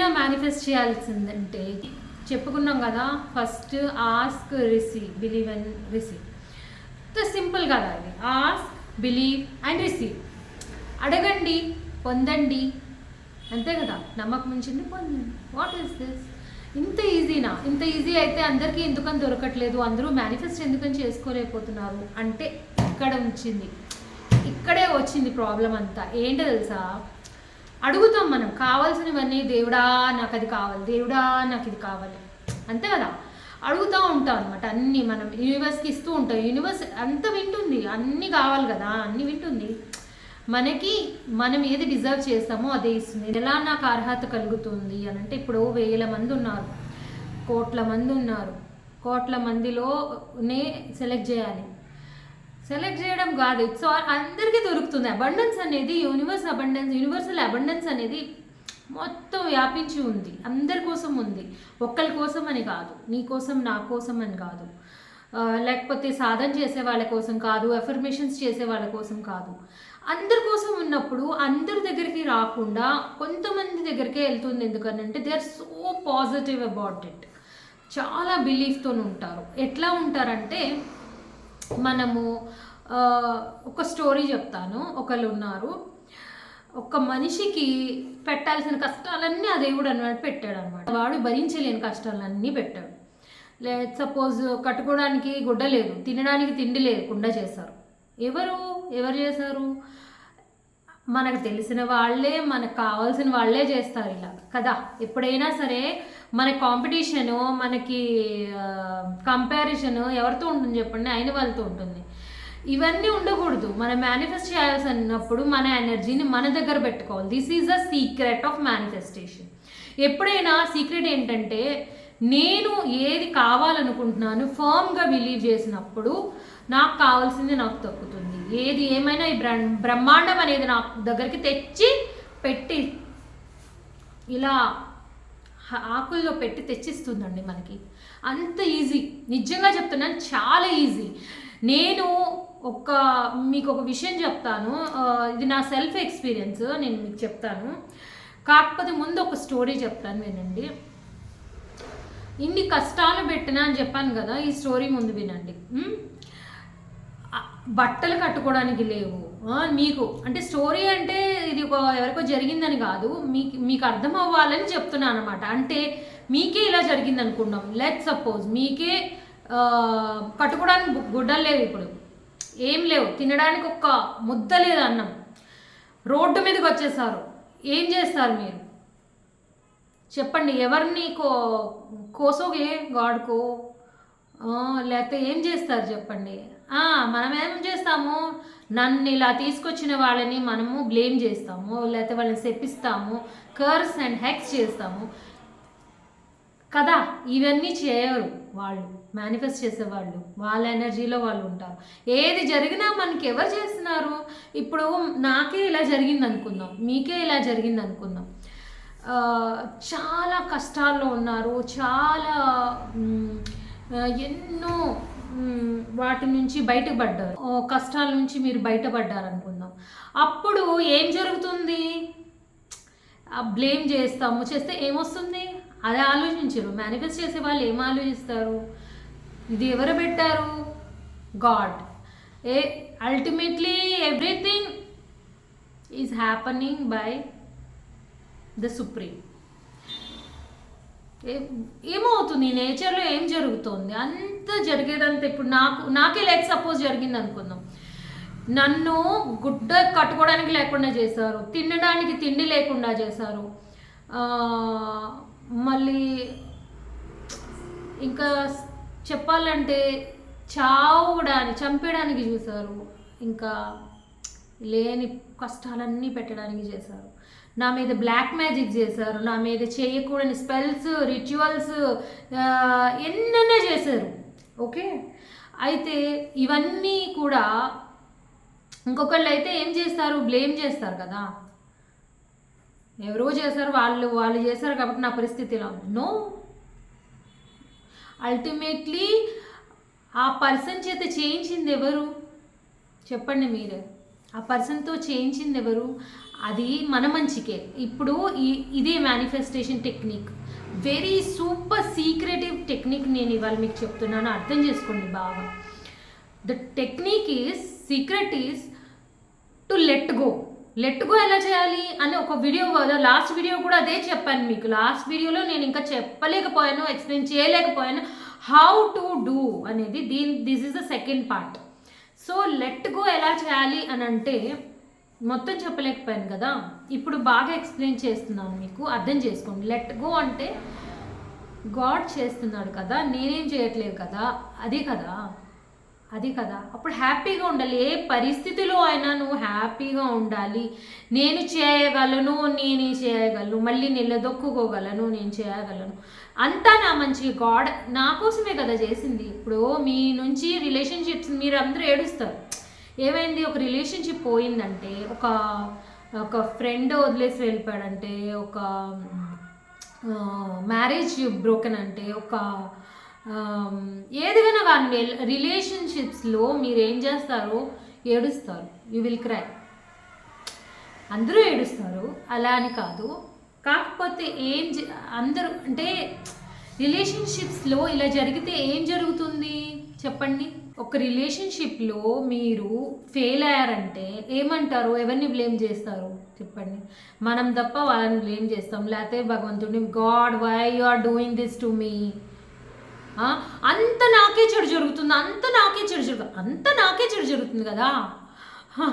ఏదైనా మేనిఫెస్ట్ చేయాల్సిందంటే చెప్పుకున్నాం కదా first ask receive believe and receive simple కదా అది ఆస్క్ బిలీవ్ అండ్ రిసీవ్ అడగండి పొందండి. అంతే కదా? నమ్మకం ఉంచింది పొందండి. వాట్ ఈస్ దిస్ ఇంత ఈజీనా ఇంత ఈజీ అయితే అందరికీ ఎందుకని దొరకట్లేదు? అందరూ మేనిఫెస్ట్ ఎందుకని చేసుకోలేకపోతున్నారు? అంటే ఇక్కడ ఉంచింది. ఇక్కడే వచ్చింది ప్రాబ్లం అంతా. ఏంటో తెలుసా? అడుగుతాం మనం కావాల్సినవన్నీ దేవుడా నాకు అది కావాలి దేవుడా నాకు ఇది కావాలి. అంతే కదా? అడుగుతూ ఉంటాం అనమాట అన్నీ మనం యూనివర్స్కి ఇస్తూ ఉంటాం. యూనివర్స్ అంత వింటుంది అన్నీ కావాలి కదా అన్నీ వింటుంది. మనకి మనం ఏది డిజర్వ్ చేస్తామో అదే ఇస్తుంది. ఎలా నాకు అర్హత కలుగుతుంది అని అంటే ఇప్పుడు వేల మంది ఉన్నారు కోట్ల మంది ఉన్నారు. కోట్ల మందిలోనే సెలెక్ట్ చేయాలి. సెలెక్ట్ చేయడం కాదు. ఇట్స్ అందరికీ దొరుకుతుంది. అబండెన్స్ అనేది యూనివర్స్ అబండెన్స్ యూనివర్సల్ అబండెన్స్ అనేది మొత్తం వ్యాపించి ఉంది. అందరి కోసం ఉంది. ఒక్కరి కోసం అని కాదు. నీ కోసం నా కోసం అని కాదు. లేకపోతే సాధన చేసే వాళ్ళ కోసం కాదు. ఎఫర్మేషన్స్ చేసే వాళ్ళ కోసం కాదు. అందరి కోసం ఉన్నప్పుడు అందరి దగ్గరికి రాకుండా కొంతమంది దగ్గరికే వెళ్తుంది. ఎందుకనంటే they are so positive about it చాలా బిలీఫ్తో ఉంటారు. ఎట్లా ఉంటారంటే మనము ఒక స్టోరీ చెప్తాను. ఒకళ్ళు ఉన్నారు ఒక మనిషికి పెట్టాల్సిన కష్టాలన్నీ ఆ దేవుడు అన్నమాట పెట్టాడు అనమాట వాడు భరించలేని కష్టాలన్నీ పెట్టాడు. లే సపోజ్ కట్టుకోవడానికి గుడ్డ లేదు తినడానికి తిండి లేకుండా చేశారు. ఎవరు? ఎవరు చేశారు? మనకు తెలిసిన వాళ్ళే మనకు కావాల్సిన వాళ్ళే చేస్తారు ఇలా. కదా? ఎప్పుడైనా సరే మన కాంపిటీషను మనకి కంపారిజను ఎవరితో ఉంటుంది చెప్పండి? అయిన వాళ్ళతో ఉంటుంది. ఇవన్నీ ఉండకూడదు. మనం మేనిఫెస్ట్ చేయాల్సి అన్నప్పుడు మన ఎనర్జీని మన దగ్గర పెట్టుకోవాలి. This is the secret of manifestation ఎప్పుడైనా సీక్రెట్ ఏంటంటే నేను ఏది కావాలనుకుంటున్నాను ఫర్మ్గా బిలీవ్ చేసినప్పుడు నాకు కావాల్సింది నాకు దక్కుతుంది. ఏది ఏమైనా ఈ బ్రహ్మ బ్రహ్మాండం అనేది నాకు దగ్గరికి తెచ్చి పెట్టి ఇలా ఆకుల్లో పెట్టి తెచ్చిస్తుందండి మనకి. అంత ఈజీ. నిజంగా చెప్తున్నాను చాలా ఈజీ. నేను ఒక మీకు ఒక విషయం చెప్తాను. ఇది నా సెల్ఫ్ ఎక్స్పీరియన్స్ నేను మీకు చెప్తాను. కాకపోతే ముందు ఒక స్టోరీ చెప్తాను వినండి. ఇన్ని కష్టాలు పెట్టినా అని చెప్పాను కదా ఈ స్టోరీ ముందు వినండి. బట్టలు కట్టుకోవడానికి లేవు. మీకు అంటే స్టోరీ అంటే ఇది ఒక ఎవరికో జరిగిందని కాదు మీకు మీకు అర్థం అవ్వాలని చెప్తున్నాను అనమాట అంటే మీకే ఇలా జరిగింది అనుకున్నాం లెట్ సపోజ్ మీకే కట్టుకోవడానికి గుడ్డలు లేవు ఇప్పుడు. ఏం లేవు. తినడానికి ఒక్క ముద్ద లేదు అన్నం. రోడ్డు మీదకి వచ్చేసారు. ఏం చేస్తారు మీరు? చెప్పండి. ఎవరిని కో కోసోగే గాడ్కో? లేకపోతే ఏం చేస్తారు చెప్పండి? మనం ఏం చేస్తాము? నన్ను ఇలా తీసుకొచ్చిన వాళ్ళని మనము బ్లేమ్ చేస్తాము లేకపోతే వాళ్ళని శప్పిస్తాము కర్స్ అండ్ హెక్స్ చేస్తాము. కదా? ఇవన్నీ చేయరు వాళ్ళు మేనిఫెస్ట్ చేసేవాళ్ళు వాళ్ళ ఎనర్జీలో వాళ్ళు ఉంటారు. ఏది జరిగినా మనకి ఎవరు చేస్తున్నారు? ఇప్పుడు నాకే ఇలా జరిగింది అనుకుందాం మీకే ఇలా జరిగింది అనుకుందాం చాలా కష్టాల్లో ఉన్నారు చాలా ఎన్నో వాటి నుంచి బయటపడ్డారు. ఓ, కష్టాల నుంచి మీరు బయటపడ్డారు అనుకుందాం అప్పుడు ఏం జరుగుతుంది? బ్లేమ్ చేస్తాము చేస్తే ఏమొస్తుంది? అదే ఆలోచించరు. మేనిఫెస్ట్ చేసే వాళ్ళు ఏం ఆలోచిస్తారు? ఇది ఎవరు పెట్టారు? God. A ultimately everything is happening by the supreme. ఏమవుతుంది? నేచర్లో ఏం జరుగుతుంది? అంత జరిగేదంతా ఇప్పుడు నాకు నాకే లైక్ సపోజ్ జరిగింది అనుకుందాం. నన్ను గుడ్డ కట్టుకోవడానికి లేకుండా చేశారు. తినడానికి తిండి లేకుండా చేశారు. మళ్ళీ ఇంకా చెప్పాలంటే చావడానికి చంపేయడానికి చూశారు. ఇంకా లేని కష్టాలన్నీ పెట్టడానికి చేశారు. నా మీద బ్లాక్ మ్యాజిక్ చేశారు నా మీద చేయకూడని స్పెల్స్ రిచువల్స్ ఎన్నెన్నో చేశారు. ఓకే? అయితే ఇవన్నీ కూడా ఇంకొకళ్ళు అయితే ఏం చేస్తారు? బ్లేమ్ చేస్తారు కదా. ఎవరో చేశారు వాళ్ళు వాళ్ళు చేశారు కాబట్టి నా పరిస్థితి ఇలా ఉంది. నో అల్టిమేట్లీ ఆ పర్సన్ చేత చేయించింది ఎవరు? చెప్పండి మీరే. ఆ పర్సన్తో చేయించింది ఎవరు అది మన మంచికే. ఇప్పుడు ఈ ఇదే manifestation technique very super secretive technique నేను ఇవాళ మీకు చెప్తున్నాను. అర్థం చేసుకోండి బాగా. The technique is secret is to let go let go ఎలా చేయాలి అని ఒక వీడియో లాస్ట్ వీడియో కూడా అదే చెప్పాను మీకు. లాస్ట్ వీడియోలో నేను ఇంకా చెప్పలేకపోయాను ఎక్స్ప్లెయిన్ చేయలేకపోయాను. హౌ టు డూ అనేది దీని this is the second part so let go ఎలా చేయాలి అని అంటే మొత్తం చెప్పలేకపోయాను కదా. ఇప్పుడు బాగా ఎక్స్ప్లెయిన్ చేస్తున్నాను మీకు అర్థం చేసుకోండి. లెట్ గో అంటే గాడ్ చేస్తున్నాడు కదా నేనేం చేయట్లేదు కదా అది కదా. అది కదా. అప్పుడు హ్యాపీగా ఉండాలి. ఏ పరిస్థితిలో అయినా నువ్వు హ్యాపీగా ఉండాలి. నేను చేయగలను నేనే చేయగలను. మళ్ళీ నిలదొక్కుకోగలను నేను చేయగలను. అంతా నా మంచి గాడ్ నా కోసమే కదా చేసింది. ఇప్పుడు మీ నుంచి రిలేషన్షిప్స్ మీరు అందరూ ఏడుస్తారు. ఏమైంది? ఒక రిలేషన్షిప్ పోయిందంటే ఒక ఒక ఫ్రెండ్ వదిలేసి వెళ్ళిపోయాడంటే ఒక మ్యారేజ్ బ్రోకెన్ అంటే ఒక ఏదిగైనా కానీ రిలేషన్షిప్స్లో మీరు ఏం చేస్తారు ఏడుస్తారు. You will cry. అందరూ ఏడుస్తారు. అలా అని కాదు. కాకపోతే ఏం అందరూ అంటే రిలేషన్షిప్స్లో ఇలా జరిగితే ఏం జరుగుతుంది? చెప్పండి. ఒక రిలేషన్షిప్లో మీరు ఫెయిల్ అయ్యారంటే ఏమంటారు? ఎవరిని బ్లేమ్ చేస్తారు? చెప్పండి. మనం తప్ప వాళ్ళని బ్లేమ్ చేస్తాం. లేకపోతే భగవంతుడిని God why you are doing this to me? అంత నాకే చెడు జరుగుతుంది అంత నాకే చెడు జరుగుతుంది అంత నాకే చెడు జరుగుతుంది కదా?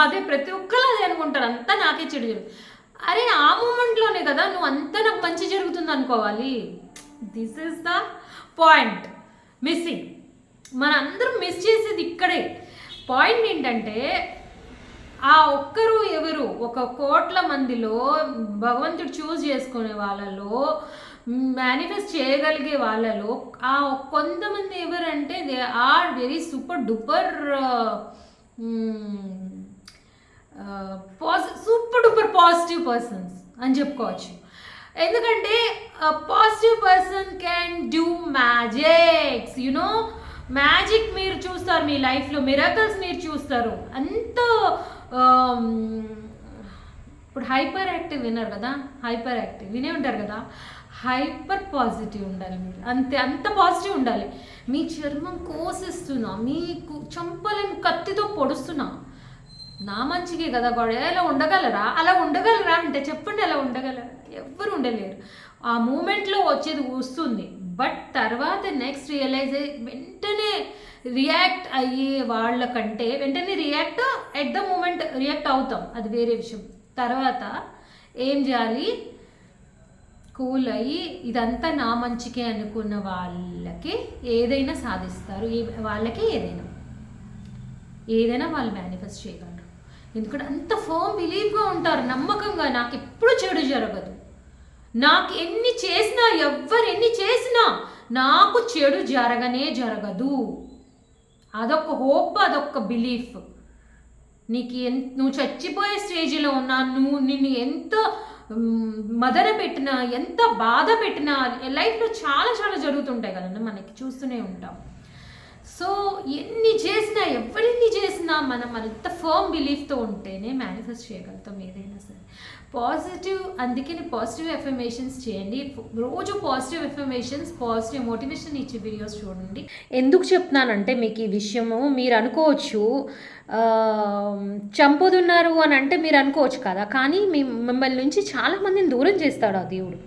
అదే ప్రతి ఒక్కరు అదే అనుకుంటారు అంత నాకే చెడు జరుగుతుంది అరే ఆ మూమెంట్లోనే కదా నువ్వు అంత నాకు మంచి జరుగుతుంది అనుకోవాలి. This is the point missing మన అందరం మిస్ చేసేది ఇక్కడే. పాయింట్ ఏంటంటే ఆ ఒక్కరు ఎవరు ఒక కోట్ల మందిలో భగవంతుడు చూస్ చేసుకునే వాళ్ళలో మేనిఫెస్ట్ చేయగలిగే వాళ్ళలో ఆ కొంతమంది ఎవరంటే they are very super duper పాజి super duper positive persons అని చెప్పుకోవచ్చు. ఎందుకంటే positive person can do magics you know magic మీరు చూస్తారు మీ లైఫ్లో మిరకల్స్ మీరు చూస్తారు. అంత ఇప్పుడు హైపర్ యాక్టివ్ విన్నారు కదా? హైపర్ యాక్టివ్ వినే ఉంటారు కదా? హైపర్ పాజిటివ్ ఉండాలి మీరు. అంతే అంత పాజిటివ్ ఉండాలి. మీ చర్మం కోసిస్తున్నా మీకు చంపలేని కత్తితో పొడుస్తున్నా నా మంచిగే కదా గొడవ అలా ఉండగలరా? అలా ఉండగలరా అంటే చెప్పండి అలా ఉండగలరా? ఎవ్వరు ఉండలేరు. ఆ మూమెంట్లో వచ్చేది వస్తుంది. బట్ తర్వాత నెక్స్ట్ రియలైజ్ వెంటనే రియాక్ట్ అయ్యే వాళ్ళకంటే వెంటనే react at the moment react అవుతాం. అది వేరే విషయం. తర్వాత ఏం చేయాలి? కూల్ అయ్యి ఇదంతా నా మంచికే అనుకున్న వాళ్ళకి ఏదైనా సాధిస్తారు. వాళ్ళకి ఏదైనా ఏదైనా వాళ్ళు మేనిఫెస్ట్ చేయగలరు. ఎందుకంటే అంత ఫోమ్ బిలీవ్గా ఉంటారు. నమ్మకంగా నాకు ఎప్పుడు చెడు జరగదు. నాకు ఎన్ని చేసినా ఎవ్వరు ఎన్ని చేసినా నాకు చెడు జరగనే జరగదు. అదొక హోప్ అదొక బిలీఫ్ నీకు ఎన్ నువ్వు చచ్చిపోయే స్టేజ్లో ఉన్నా నువ్వు నిన్ను ఎంతో మదన పెట్టినా ఎంత బాధ పెట్టినా లైఫ్లో చాలా చాలా జరుగుతుంటాయి కదండి మనకి చూస్తూనే ఉంటాం. సో ఎన్ని చేసినా ఎవరిని చేసినా మనం అంత ఫర్మ్ బిలీఫ్తో ఉంటేనే మేనిఫెస్ట్ చేయగలుగుతాం ఏదైనా సరే. పాజిటివ్ అందుకే పాజిటివ్ ఎఫర్మేషన్స్ చేయండి. రోజు పాజిటివ్ ఎఫర్మేషన్స్ పాజిటివ్ మోటివేషన్ ఇచ్చే వీడియోస్ చూడండి. ఎందుకు చెప్తున్నానంటే మీకు ఈ విషయము మీరు అనుకోవచ్చు చంపుతున్నారు అని అంటే మీరు అనుకోవచ్చు కదా. కానీ మీ మిమ్మల్ని నుంచి చాలామందిని దూరం చేస్తాడు ఆ దేవుడు.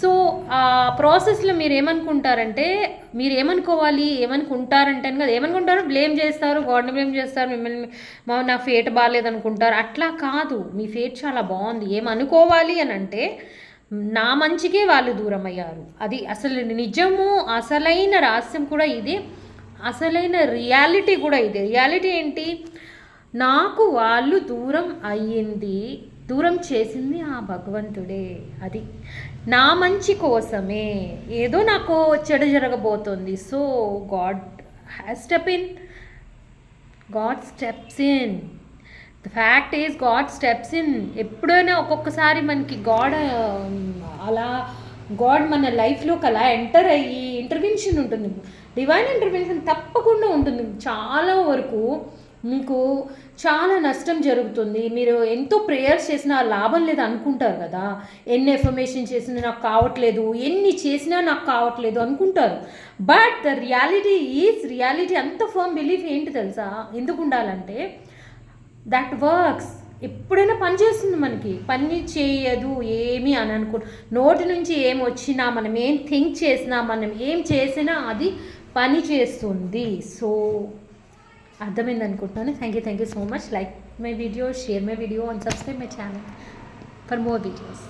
సో ఆ ప్రాసెస్లో మీరు ఏమనుకుంటారంటే మీరు ఏమనుకోవాలి ఏమనుకుంటారంటే కదా ఏమనుకుంటారు? బ్లేమ్ చేస్తారు గాడ్ని బ్లేమ్ చేస్తారు మిమ్మల్ని మా నా ఫేట్ బాగాలేదనుకుంటారు. అట్లా కాదు. మీ ఫేట్ చాలా బాగుంది. ఏమనుకోవాలి అని అంటే నా మంచికే వాళ్ళు దూరం అయ్యారు అది అసలు నిజము అసలైన రహస్యం కూడా ఇది. అసలైన రియాలిటీ కూడా ఇది. రియాలిటీ ఏంటి? నాకు వాళ్ళు దూరం అయ్యింది దూరం చేసింది ఆ భగవంతుడే. అది. నా మంచి కోసమే. ఏదో నాకు చెడు జరగబోతోంది. So God has step in. God steps in. The fact is God steps in. ఎప్పుడైనా ఒక్కొక్కసారి మనకి గాడ్ అలా గాడ్ మన లైఫ్లోకి అలా ఎంటర్ అయ్యి ఇంటర్వెన్షన్ ఉంటుంది. డివైన్ ఇంటర్వెన్షన్ తప్పకుండా ఉంటుంది. చాలా వరకు మీకు చాలా నష్టం జరుగుతుంది. మీరు ఎంతో ప్రేయర్స్ చేసినా లాభం లేదు అనుకుంటారు కదా. ఎన్ని ఎఫర్మేషన్ చేసినా నాకు కావట్లేదు ఎన్ని చేసినా నాకు కావట్లేదు అనుకుంటారు. But the reality is reality అంత ఫర్మ్ బిలీఫ్ ఏంటి తెలుసా? ఎందుకు ఉండాలంటే దట్ వర్క్స్ ఎప్పుడైనా పని చేస్తుంది మనకి. పని చేయదు ఏమి అని అనుకో నోటి నుంచి ఏం వచ్చినా మనం ఏం థింక్ చేసినా మనం ఏం చేసినా అది పని చేస్తుంది. సో అర్థమైంది అనుకుంటున్నాను. Thank you thank you so much like my video share my video and subscribe my channel for more videos